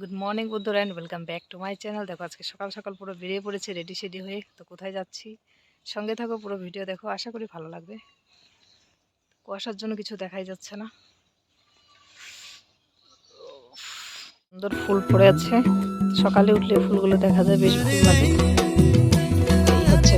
Good morning বন্ধুরা and welcome back to my channel দেখো, আজকে সকাল সকাল পুরো বেরিয়ে পড়েছে রেডি সেডি হয়ে। তো কোথায় যাচ্ছি? সঙ্গে থাকো, পুরো ভিডিও দেখো, আশা করি ভালো লাগবে। কুয়াশার জন্য কিছু দেখাই যাচ্ছে না। সুন্দর ফুল পড়ে আছে। সকালে উঠলে ফুলগুলো দেখা যায়, বেশ ভালো লাগে। হচ্ছে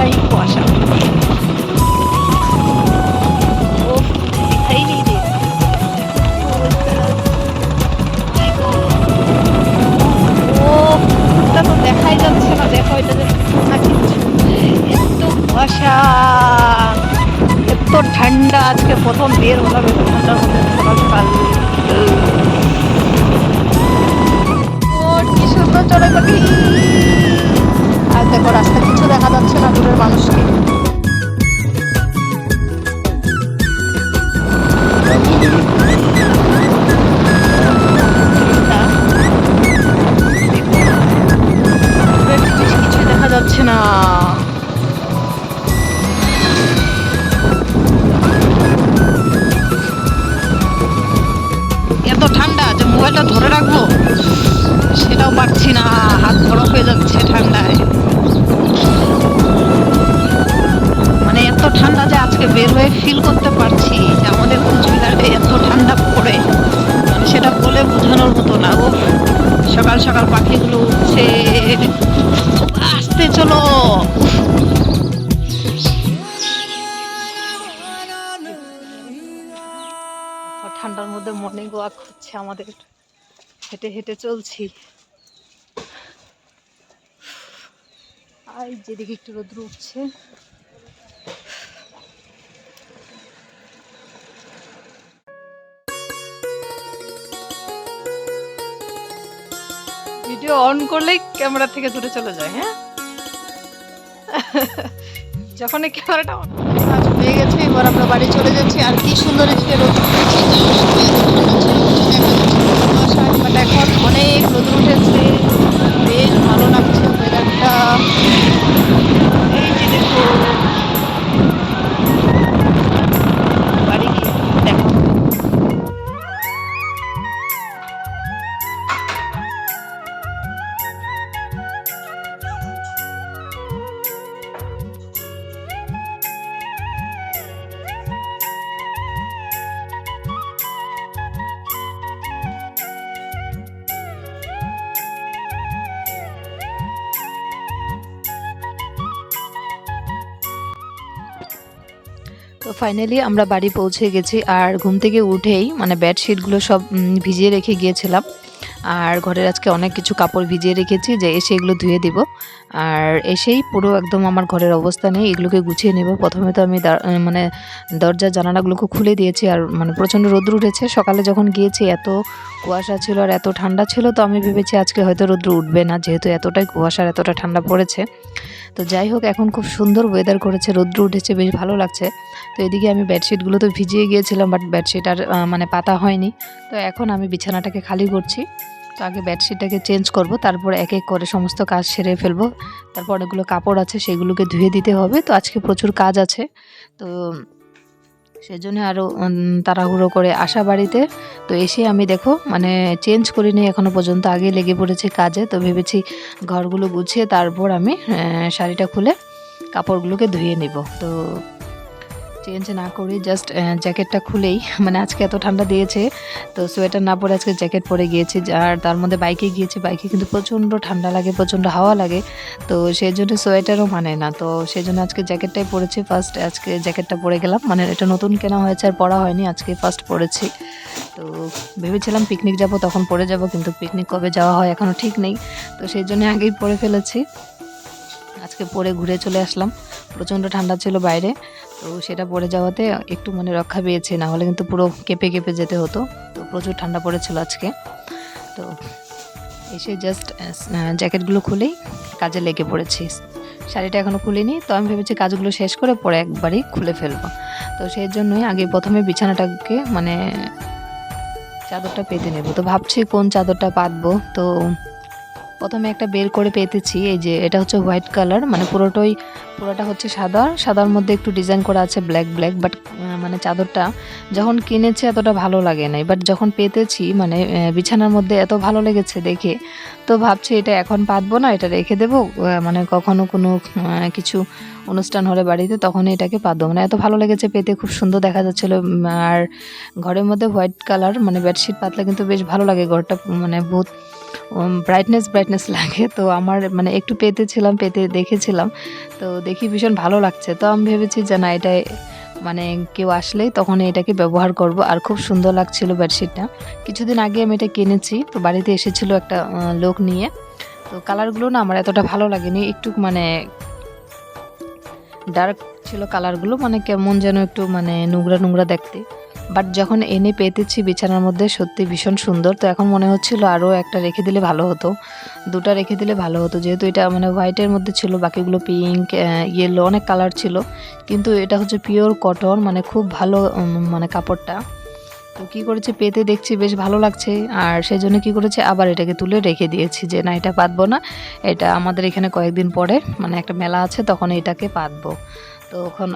ব্যবসায়ী কুয়াশা। দেখাই যাচ্ছে না, দেখো এটা এত কুয়াশা। এত ঠান্ডা, আজকে প্রথম বের হলাম, এত ঠান্ডার মধ্যে সকাল সকাল। কি সুন্দর চলে যাবি আর দেখো রাস্তা ঠান্ডা যে আজকে বের হয়ে ফিল করতে পারছি, যে আমাদের কুচবিহারে এত ঠান্ডা পড়ে মানে সেটা বলে বোঝানোর মতো না। ও সকাল সকাল পাখিগুলো উঠছে, আসতে চলো। ঠান্ডার মধ্যে মর্নিং ওয়াক হচ্ছে আমাদের। হেঁটে হেঁটে চলছি। আর যেদিকে একটু রোদ্র উঠছে। ভিডিও অন করলেই ক্যামেরা থেকে দূরে চলে যায় হ্যাঁ? যখন এই ক্যামেরাটা অন কাজ হয়ে গেছে, এবার আমরা বাড়ি চলে যাচ্ছি। আর কি সুন্দর এদিকে রোদ বাট এখন অনেক রোদ উঠেছে বেশ ভালো লাগছে। ওয়েদারটা এই যে ফাইনালি আমরা বাড়ি পৌঁছে গেছি আর ঘুম থেকে উঠেই মানে বেডশিটগুলো সব ভিজিয়ে রেখে গিয়েছিলাম। আর ঘরের আজকে অনেক কিছু কাপড় ভিজিয়ে রেখেছি, যে এসে এগুলো ধুয়ে দিব। আর এসেই পুরো একদম আমার ঘরের অবস্থা নেই এগুলোকে গুছিয়ে নেব। প্রথমে তো আমি মানে দরজা, জানালাগুলোকে খুলে দিয়েছি আর মানে প্রচণ্ড রোদ্র উঠেছে। সকালে যখন গিয়েছি এত কুয়াশা ছিল আর এত ঠান্ডা ছিল, তো আমি ভেবেছি আজকে হয়তো রোদ্র উঠবে না, যেহেতু এতটাই কুয়াশার এতটা ঠান্ডা পড়েছে। তো যাই হোক, এখন খুব সুন্দর ওয়েদার করেছে, রোদ্র উঠেছে, বেশ ভালো লাগছে। তো এদিকে আমি বেডশিটগুলো তো ভিজিয়ে গিয়েছিলাম বাট বেডশিট আর মানে পাতা হয়নি। তো এখন আমি বিছানাটাকে খালি করছি। তো আগে বেডশিটটাকে চেঞ্জ করব, তারপর এক এক করে সমস্ত কাজ সেরে ফেলব। তারপর অনেকগুলো কাপড় আছে, সেগুলোকে ধুয়ে দিতে হবে। তো আজকে প্রচুর কাজ আছে। তো সেজন্য আরও তাড়াহুড়ো করে আসা বাড়িতে। তো এসে আমি দেখো মানে চেঞ্জ করিনি এখনও পর্যন্ত আগে লেগে পড়েছি কাজে। তো ভেবেছি ঘরগুলো গুছিয়ে তারপর আমি শাড়িটা খুলে কাপড়গুলোকে ধুয়ে নেব। তো চেঞ্জ না করে জাস্ট জ্যাকেটটা খুলেই মানে আজকে এত ঠান্ডা দিয়েছে, তো সোয়েটার না পরে আজকে জ্যাকেট পরে গিয়েছি, আর তার মধ্যে বাইকে গিয়েছি বাইকে কিন্তু প্রচণ্ড ঠান্ডা লাগে, প্রচণ্ড হাওয়া লাগে, তো সেই জন্য সোয়েটারও মানে না, তো সেই জন্য আজকে জ্যাকেটটাই পরেছি ফার্স্ট আজকে জ্যাকেটটা পরে গেলাম মানে এটা নতুন কেনা হয়েছে আর পরা হয়নি, আজকে ফার্স্ট পরেছি, তো ভেবেছিলাম পিকনিক যাব, তখন পরে যাব, কিন্তু পিকনিক কবে যাওয়া হয় এখনও ঠিক নেই, তো সেই জন্য আগেই পরে ফেলেছি, আজকে পরে ঘুরে চলে আসলাম, প্রচণ্ড ঠান্ডা ছিল বাইরে তো সেটা পরে যাওয়াতে একটু মানে রক্ষা পেয়েছে, না হলে কিন্তু পুরো কেঁপে কেঁপে যেতে হতো। তো প্রচুর ঠান্ডা পড়েছিল আজকে। তো এসে জাস্ট জ্যাকেটগুলো খুলেই কাজে লেগে পড়েছি। শাড়িটা এখনও খুলিনি, তো আমি ভেবেছি কাজগুলো শেষ করে পরে একবারই খুলে ফেলব। তো সেই জন্যই আগে প্রথমে বিছানাটাকে মানে চাদরটা পেতে নেব। তো ভাবছি কোন চাদরটা পাতবো। তো প্রথমে একটা বের করে পেতেছি, এই যে এটা হচ্ছে হোয়াইট কালার মানে পুরোটাই, পুরোটা হচ্ছে সাদা, সাদার মধ্যে একটু ডিজাইন করা আছে ব্ল্যাক ব্ল্যাক, বাট মানে চাদরটা যখন কিনেছি এতটা ভালো লাগে নাই, বাট যখন পেতেছি মানে বিছানার মধ্যে এত ভালো লেগেছে দেখে, তো ভাবছি এটা এখন পাতবো না, এটা রেখে দেবো মানে কখনো কোনো কিছু অনুষ্ঠান হলে বাড়িতে তখন এটাকে পাতবো মানে এত ভালো লেগেছে পেতে, খুব সুন্দর দেখা যাচ্ছিল আর ঘরের মধ্যে হোয়াইট কালার মানে বেডশিট পাতলে কিন্তু বেশ ভালো লাগে, ঘরটা মানে বহুত ব্রাইটনেস ব্রাইটনেস লাগে। তো আমার মানে একটু পেতেছিলাম, পেতে দেখেছিলাম। তো দেখি ভীষণ ভালো লাগছে। তো আমি ভেবেছি যে না এটা মানে কেউ আসলেই তখন এটাকে ব্যবহার করব। আর খুব সুন্দর লাগছিল বেডশিটটা কিছুদিন আগে আমি এটা কিনেছি। তো বাড়িতে এসেছিল একটা লোক নিয়ে। তো কালারগুলো না আমার এতটা ভালো লাগেনি। একটু মানে ডার্ক ছিল কালারগুলো মানে কেমন যেন একটু মানে নোংরা নোংরা দেখতে। বাট যখন এনে পেতেছি, বিছানার মধ্যে সত্যি ভীষণ সুন্দর, তো এখন মনে হচ্ছিল আরও একটা রেখে দিলে ভালো হতো। দুটা রেখে দিলে ভালো হতো। যেহেতু এটা মানে হোয়াইটের মধ্যে ছিল, বাকিগুলো পিঙ্ক ইয়েলো অনেক কালার ছিল। কিন্তু এটা হচ্ছে পিওর কটন মানে খুব ভালো মানে কাপড়টা। তো কী করেছে, পেতে দেখছি বেশ ভালো লাগছে। আর সেই জন্য কী করেছে, আবার এটাকে তুলে রেখে দিয়েছি যে, না, এটা পাতবো না। এটা আমাদের এখানে কয়েকদিন পরে মানে একটা মেলা আছে, তখন এটাকে পাতবো। তো ওখান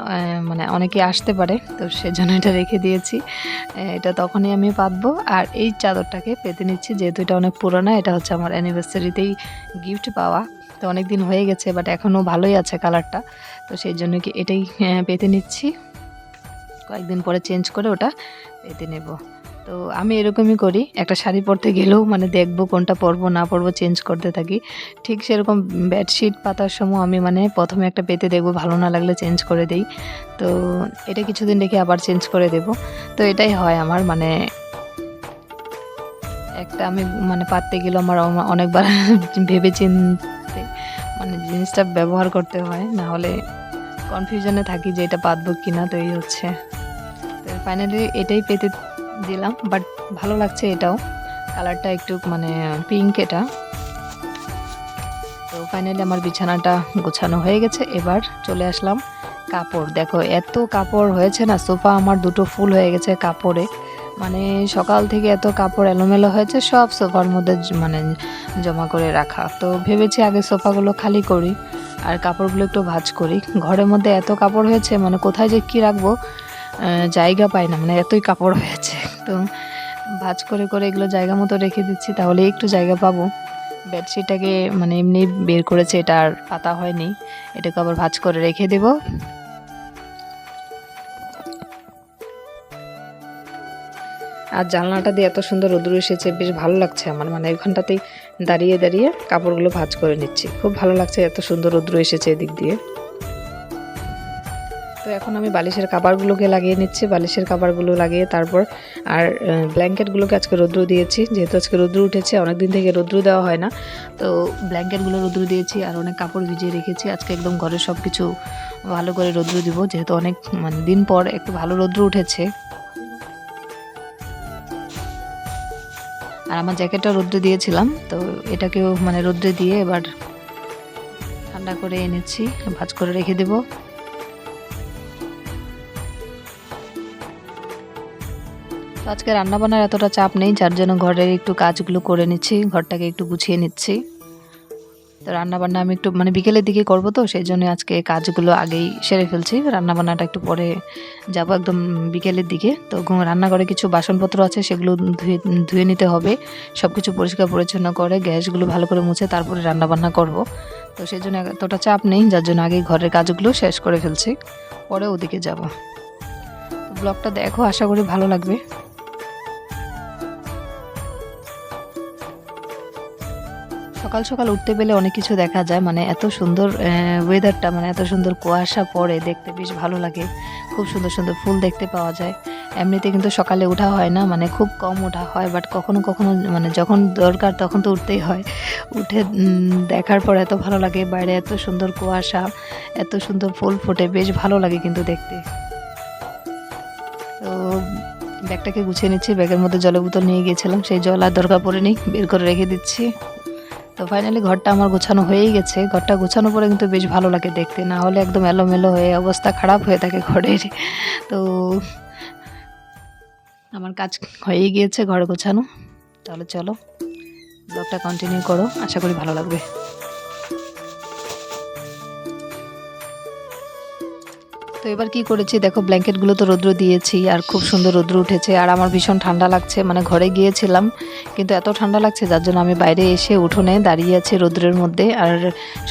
মানে অনেকে আসতে পারে, তো সেজন্য এটা রেখে দিয়েছি। এটা তখনই আমি পাতবো, আর এই চাদরটাকে পেতে নিচ্ছি, যেহেতু এটা অনেক পুরোনো, এটা হচ্ছে আমার অ্যানিভার্সারিতেই গিফট পাওয়া। তো অনেক দিন হয়ে গেছে বাট এখনও ভালোই আছে কালারটা তো সেই জন্য কি এটাই পেতে নিচ্ছি। কয়েকদিন পরে চেঞ্জ করে ওটা পেতে নেব। তো আমি এরকমই করি। একটা শাড়ি পরতে গেলেও মানে দেখব কোনটা পরবো, না পরবো চেঞ্জ করতে থাকি। ঠিক সেরকম বেডশিট পাতার সময় আমি মানে প্রথমে একটা পেতে দেখব, ভালো না লাগলে চেঞ্জ করে দেই। তো এটা কিছুদিন রেখে আবার চেঞ্জ করে দেব। তো এটাই হয় আমার মানে একটা আমি মানে পাততে গেলেও আমার অনেকবার ভেবে চিনতে মানে জিনিসটা ব্যবহার করতে হয়। না হলে কনফিউশনে থাকি যে এটা পাতবো কি না তো এই হচ্ছে। ফাইনালি এটাই পেতে দিলাম বাট ভালো লাগছে এটাও। কালারটা একটু মানে পিঙ্ক এটা। তো ফাইনালি আমার বিছানাটা গোছানো হয়ে গেছে, এবার চলে আসলাম কাপড়। দেখো, এত কাপড় হয়েছে না, সোফা আমার দুটো ফুল হয়ে গেছে কাপড়ে। মানে সকাল থেকে এত কাপড় এলোমেলো হয়েছে, সব সোফার মধ্যে মানে জমা করে রাখা। তো ভেবেছি আগে সোফাগুলো খালি করি, আর কাপড়গুলো একটু ভাজ করি। ঘরের মধ্যে এত কাপড় হয়েছে মানে কোথায় যে কী রাখব? জায়গা পাই না মানে এতই কাপড় হয়েছে তো ভাজ করে করে এগুলো জায়গা মতো রেখে দিচ্ছি, তাহলে একটু জায়গা পাবো। বেডশিটটাকে মানে এমনি বের করেছে, এটা আর পাতা হয়নি। এটাকে আবার ভাজ করে রেখে দেব। আর জানলাটা দিয়ে এত সুন্দর রোদ্র এসেছে, বেশ ভালো লাগছে আমার। মানে ওখানটাতেই দাঁড়িয়ে দাঁড়িয়ে কাপড়গুলো ভাজ করে নিচ্ছি। খুব ভালো লাগছে এত সুন্দর রোদ্র এসেছে এদিক দিয়ে। তো এখন আমি বালিশের কাবারগুলোকে লাগিয়ে নিচ্ছি, বালিশের কাবারগুলো লাগিয়ে তারপর আর ব্ল্যাঙ্কেটগুলোকে আজকে রৌদ্র দিয়েছি, যেহেতু আজকে রৌদ্র উঠেছে অনেক দিন থেকে রৌদ্র দেওয়া হয় না, তো ব্ল্যাঙ্কেটগুলো রৌদ্র দিয়েছি আর অনেক কাপড় ভিজিয়ে রেখেছি, আজকে একদম ঘরের সব কিছু ভালো করে রৌদ্র দিব, যেহেতু অনেক মানে দিন পর একটু ভালো রৌদ্র উঠেছে। আর আমার জ্যাকেটটা রৌদ্রে দিয়েছিলাম, তো এটাকেও মানে রৌদ্রে দিয়ে এবার ঠান্ডা করে এনেছি, ভাজ করে রেখে দেবো। তো আজকে রান্নাবান্নার এতটা চাপ নেই, যার জন্য ঘরের একটু কাজগুলো করে নিচ্ছি, ঘরটাকে একটু গুছিয়ে নিচ্ছি। তো রান্নাবান্না আমি একটু মানে বিকেলের দিকে করব তো, সেই জন্য আজকে কাজগুলো আগেই সেরে ফেলছি। রান্নাবান্নাটা একটু পরে যাব একদম বিকেলের দিকে। তো রান্নাঘরে কিছু বাসনপত্র আছে, সেগুলো ধুয়ে ধুয়ে নিতে হবে। সব কিছু পরিষ্কার পরিচ্ছন্ন করে গ্যাসগুলো ভালো করে মুছে তারপরে রান্নাবান্না করব। তো সেই জন্য এতটা চাপ নেই, যার জন্য আগেই ঘরের কাজগুলো শেষ করে ফেলছি। পরে ওদিকে যাব। ব্লগটা দেখো, আশা করি ভালো লাগবে। সকাল সকাল উঠতে পেলে অনেক কিছু দেখা যায়। মানে এত সুন্দর ওয়েদারটা মানে এত সুন্দর কুয়াশা পড়ে, দেখতে বেশ ভালো লাগে। খুব সুন্দর সুন্দর ফুল দেখতে পাওয়া যায়। এমনিতে কিন্তু সকালে ওঠা হয় না মানে খুব কম ওঠা হয় বাট কখনো কখনো মানে যখন দরকার তখন তো উঠতেই হয়। উঠে দেখার পর এত ভালো লাগে, বাইরে এত সুন্দর কুয়াশা, এত সুন্দর ফুল ফোটে, বেশ ভালো লাগে কিন্তু দেখতে। তো ব্যাগটাকে গুছিয়ে নিচ্ছি, ব্যাগের মধ্যে জলের বোতল নিয়ে গিয়েছিলাম, সেই জল আর দরকার পড়ে নেই বের করে রেখে দিচ্ছি। তো ফাইনালি ঘরটা আমার গোছানো হয়েই গেছে। ঘরটা গোছানো পরে কিন্তু বেশ ভালো লাগে দেখতে। না হলে একদম এলোমেলো হয়ে, অবস্থা খারাপ হয়ে থাকে ঘরের। তো আমার কাজ হয়েই গিয়েছে ঘর গোছানো। তাহলে চলো ব্লগটা কন্টিনিউ করো। আশা করি ভালো লাগবে। তো এবার কি করেছি? দেখো, ব্ল্যাঙ্কেটগুলো তো রৌদ্র দিয়েছি আর খুব সুন্দর রৌদ্র উঠেছে আর আমার ভীষণ ঠান্ডা লাগছে। মানে ঘরে গিয়েছিলাম, কিন্তু এত ঠান্ডা লাগছে যার জন্য আমি বাইরে এসে উঠোনে দাঁড়িয়ে আছি রৌদ্রের মধ্যে আর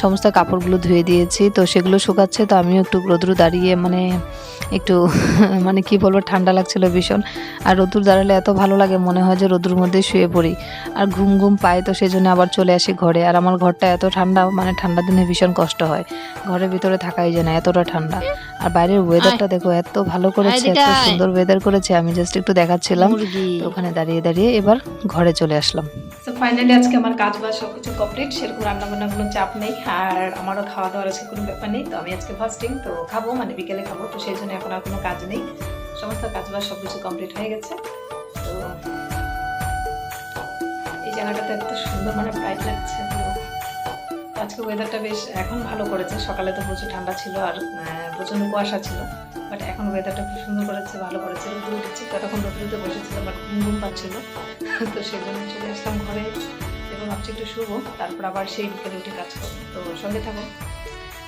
সমস্ত কাপড়গুলো ধুয়ে দিয়েছি। তো সেগুলো শুকাচ্ছে, তো আমিও একটু রৌদ্র দাঁড়িয়ে মানে একটু মানে কি বলব, ঠান্ডা লাগছিল ভীষণ। আর রৌদ্র দাঁড়ালে এত ভালো লাগে, মনে হয় যে রৌদ্রের মধ্যে শুয়ে পড়ি। আর ঘুম ঘুম পাই তো সেই জন্য আবার চলে আসি ঘরে। আর আমার ঘরটা এত ঠান্ডা মানে ঠান্ডা দিনে ভীষণ কষ্ট হয়। ঘরের ভিতরে থাকাই যায় না, এতটা ঠান্ডা। আর বাইরের ওয়েদারটা দেখো এত ভালো করেছে এত সুন্দর ওয়েদার করেছে। আমি জাস্ট একটু দেখাচ্ছিলাম। তো ওখানে দাঁড়িয়ে দাঁড়িয়ে এবার ঘরে চলে আসলাম। তো ফাইনালি আজকে আমার কাজ বাজ সব কিছু কমপ্লিট সেরকম রান্না বান্না কোনো চাপ নেই আর আমারও খাওয়া দাওয়ার আজকে কোনো ব্যাপার নেই। তো আমি আজকে ফার্স্টিং তো খাব মানে বিকেলে খাব। তো সেই জন্য এখন আর কোনো কাজ নেই। সমস্ত কাজ বাজ সব কিছু কমপ্লিট হয়ে গেছে। তো এই জায়গাটাতে এত সুন্দর মানে ব্রাইট লাগছে। আজকে ওয়েদারটা বেশ এখন ভালো করেছে। সকালে তো প্রচুর ঠান্ডা ছিল আর প্রচণ্ড কুয়াশা ছিল। বাট এখন ওয়েদারটা খুব সুন্দর করেছে, ভালো করেছে। রোদ উঠেছে, ততক্ষণ রোদ্রুতে বসেছিল বাট ঘুম পাচ্ছিল। তো সেই জন্য চলে আসলাম ঘরে এবং ভাবছি একটু শুভ তারপর আবার সেই বিকেলে উঠে কাজ করব। তো সঙ্গে থাকো।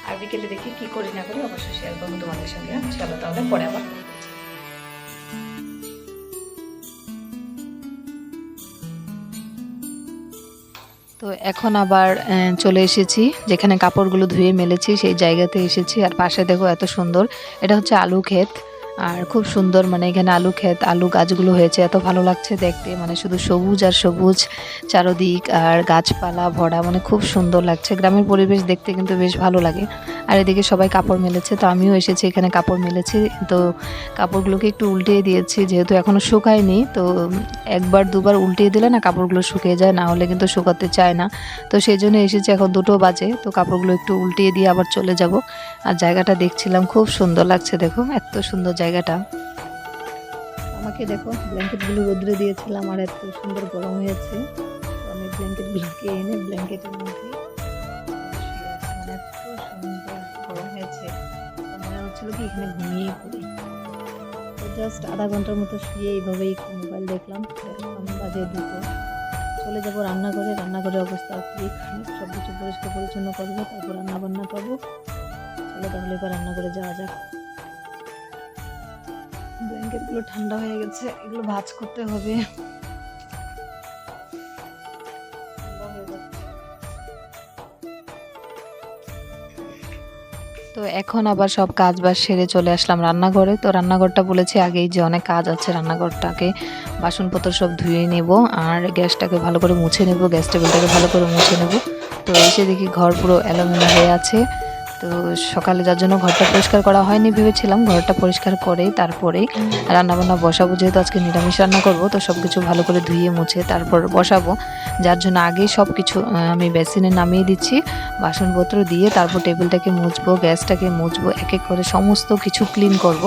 আর বিকেলে দেখি কি করি না করি, অবশ্যই শেয়ার করব তোমাদের সঙ্গে। চলো তাহলে পরে আবার। তো এখন আবার চলে এসেছি। যেখানে কাপড়গুলো ধুয়ে মেলেছি, সেই জায়গাতে এসেছি। আর পাশে দেখো এত সুন্দর। এটা হচ্ছে আলু ক্ষেত। আর খুব সুন্দর মানে এখানে আলু ক্ষেত, আলু গাছগুলো হয়েছে। এত ভালো লাগছে দেখতে। মানে শুধু সবুজ আর সবুজ চারদিক আর গাছপালা ভরা মানে খুব সুন্দর লাগছে। গ্রামের পরিবেশ দেখতে কিন্তু বেশ ভালো লাগে। আর এদিকে সবাই কাপড় মেলেছে, তো আমিও এসেছি এখানে কাপড় মেলেছি। তো কাপড়গুলোকে একটু উল্টিয়ে দিয়েছি, যেহেতু এখনও শুকায়নি, তো একবার, দুবার উল্টিয়ে দিলে না কাপড়গুলো শুকিয়ে যায়, না হলে কিন্তু শুকাতে চায় না। তো সেই জন্য এসেছি, এখন দুটো বাজে, তো কাপড়গুলো একটু উল্টিয়ে দিয়ে আবার চলে যাব। আর জায়গাটা দেখছিলাম, খুব সুন্দর লাগছে, দেখো, এত সুন্দর জায়গাটা। আমাকে দেখো ব্ল্যাঙ্কেট ব্ল্যাঙ্কেটগুলো রোদ্রে দিয়েছিলাম আর এত সুন্দর গরম হয়েছে। আমি ব্ল্যাঙ্কেটগুলোকে এনে ব্ল্যাঙ্কেটের মধ্যে। মানে এত সুন্দর গরম হয়েছে। মনে হচ্ছিল কি এখানে ঘুমিয়েই পড়ি। জাস্ট আধা ঘণ্টার মতো শুয়ে এইভাবেই মোবাইল দেখলাম। এখন বাজে দুটো। চলে যাব রান্নাঘরে। রান্নাঘরের অবস্থা খুবই খারাপ। সব কিছু পরিষ্কার পরিচ্ছন্ন করব, তারপর রান্না বান্না করব। চলো তাহলে এবার রান্নাঘরে যাওয়া যাক। ব্ল্যাঙ্কেটগুলো ঠান্ডা হয়ে গেছে, এগুলো ভাজ করতে হবে। তো এখন আবার সব কাজ বাজ সেরে চলে আসলাম রান্নাঘরে। তো রান্নাঘরটা বলেছি আগেই যে অনেক কাজ আছে রান্নাঘরটাকে। বাসনপত্র সব ধুয়ে নেব আর গ্যাসটাকে ভালো করে মুছে নেব, গ্যাস টেবিলটাকে ভালো করে মুছে নেব। তো এসে দেখি ঘর পুরো এলোমেলো হয়ে আছে। তো সকালে যার জন্য ঘরটা পরিষ্কার করা হয়নি ভেবেছিলাম, ঘরটা পরিষ্কার করে তারপরে রান্নাবান্না বসাবো, যেহেতু আজকে নিরামিষ রান্না করব, তো সব কিছু ভালো করে ধুয়ে মুছে তারপর বসাবো। যার জন্য আগেই সব কিছু আমি বেসিনে নামিয়ে দিচ্ছি, বাসনপত্র দিয়ে তারপর টেবিলটাকে মুছবো, গ্যাসটাকে মুছবো এক এক করে সমস্ত কিছু ক্লিন করব,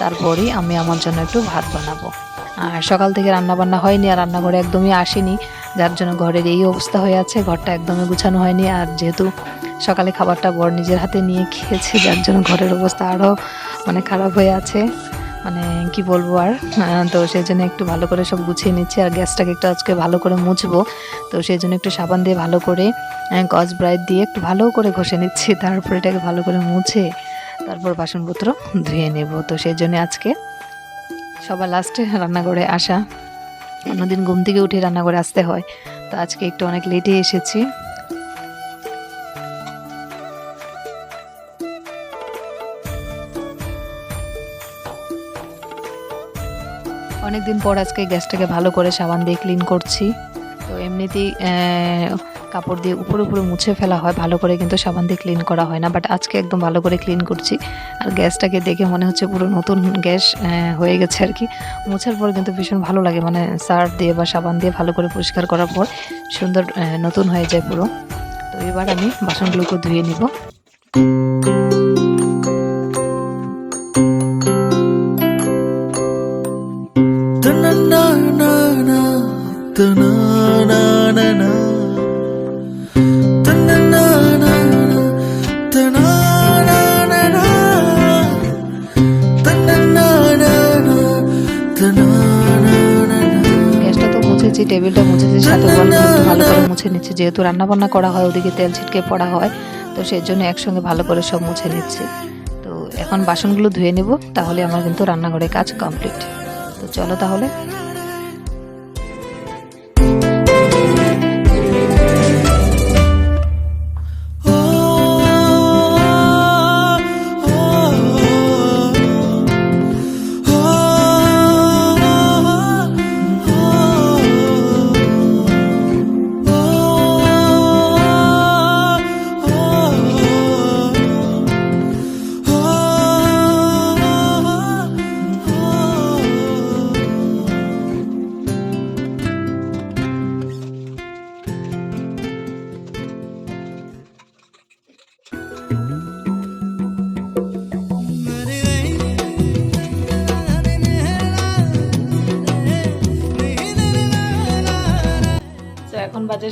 তারপরেই আমি আমার জন্য একটু ভাত বানাবো। আর সকাল থেকে রান্না বান্না হয়নি আর রান্নাঘরে একদমই আসেনি। যার জন্য ঘরের এই অবস্থা হয়ে আছে, ঘরটা একদমই গুছানো হয়নি। আর যেহেতু সকালে খাবারটা বর নিজের হাতে নিয়ে খেয়েছে, যার জন্য ঘরের অবস্থা আরও মানে খারাপ হয়ে আছে। মানে কি বলব আর? তো সেই জন্য একটু ভালো করে সব গুছিয়ে নিচ্ছি আর গ্যাসটাকে একটু আজকে ভালো করে মুছবো। তো সেই জন্য একটু সাবান দিয়ে ভালো করে গজ ব্রাইট দিয়ে একটু ভালো করে ঘষে নিচ্ছি। তারপর এটাকে ভালো করে মুছে তারপর বাসনপত্র ধুয়ে নেব। তো সেই জন্য আজকে সবার লাস্টে রান্নাঘরে আসা। অন্যদিন ঘুম থেকে উঠে রান্নাঘরে আসতে হয়। তো আজকে একটু অনেক লেটে এসেছি। অনেকদিন পর আজকে গ্যাসটাকে ভালো করে সাবান দিয়ে ক্লিন করছি। তো এমনিতেই কাপড় দিয়ে উপরে উপরে মুছে ফেলা হয়, ভালো করে কিন্তু সাবান দিয়ে ক্লিন করা হয় না। বাট আজকে একদম ভালো করে ক্লিন করছি। আর গ্যাসটাকে দেখে মনে হচ্ছে পুরো নতুন গ্যাস হয়ে গেছে আর কি। মুছার পর কিন্তু ভীষণ ভালো লাগে মানে সার্ফ দিয়ে বা সাবান দিয়ে ভালো করে পরিষ্কার করার পর সুন্দর নতুন হয়ে যায় পুরো। তো এবার আমি বাসনগুলোকে ধুয়ে নিব। মুছে নিচ্ছি। যেহেতু রান্নাবান্না করা হয়, ওদিকে তেল ছিটকে পড়া হয়, তো সেই জন্য একসঙ্গে ভালো করে সব মুছে নিচ্ছি। তো এখন বাসনগুলো ধুয়ে নেব, তাহলে আমার কিন্তু রান্নাঘরে কাজ কমপ্লিট তো চলো তাহলে।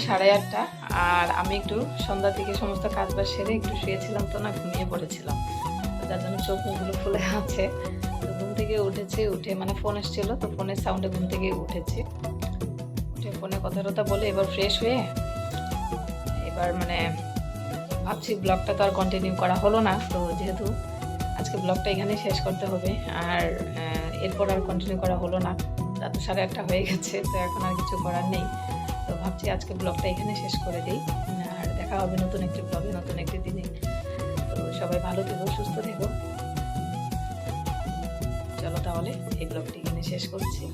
সাড়ে আটটা। আর আমি একটু সন্ধ্যা থেকে সমস্ত কাজ বাজ সেরে একটু শুয়েছিলাম তো না, ঘুমিয়ে পড়েছিলাম। যার জন্য চোখ মুখগুলো ফুলে আছে। তো ঘুম থেকে উঠেছে, উঠে মানে ফোন এসেছিল তো ফোনের সাউন্ডে ঘুম থেকে উঠেছে। উঠে ফোনে কথা টথা বলে এবার ফ্রেশ হয়ে এবার মানে ভাবছি ব্লগটা তো আর কন্টিনিউ করা হলো না। তো যেহেতু আজকে ব্লগটা এখানেই শেষ করতে হবে। আর এরপর আর কন্টিনিউ করা হলো না। রাত সাড়ে আটটা হয়ে গেছে, তো এখন আর কিছু করার নেই। ভাবছি আজকে ব্লগটা এখানে শেষ করে দিই। আর দেখা হবে নতুন একটি ব্লগে নতুন একটি দিনে। তো সবাই ভালো থেকো, সুস্থ থেকো। চলো তাহলে এই ব্লগটি এখানে শেষ করছি।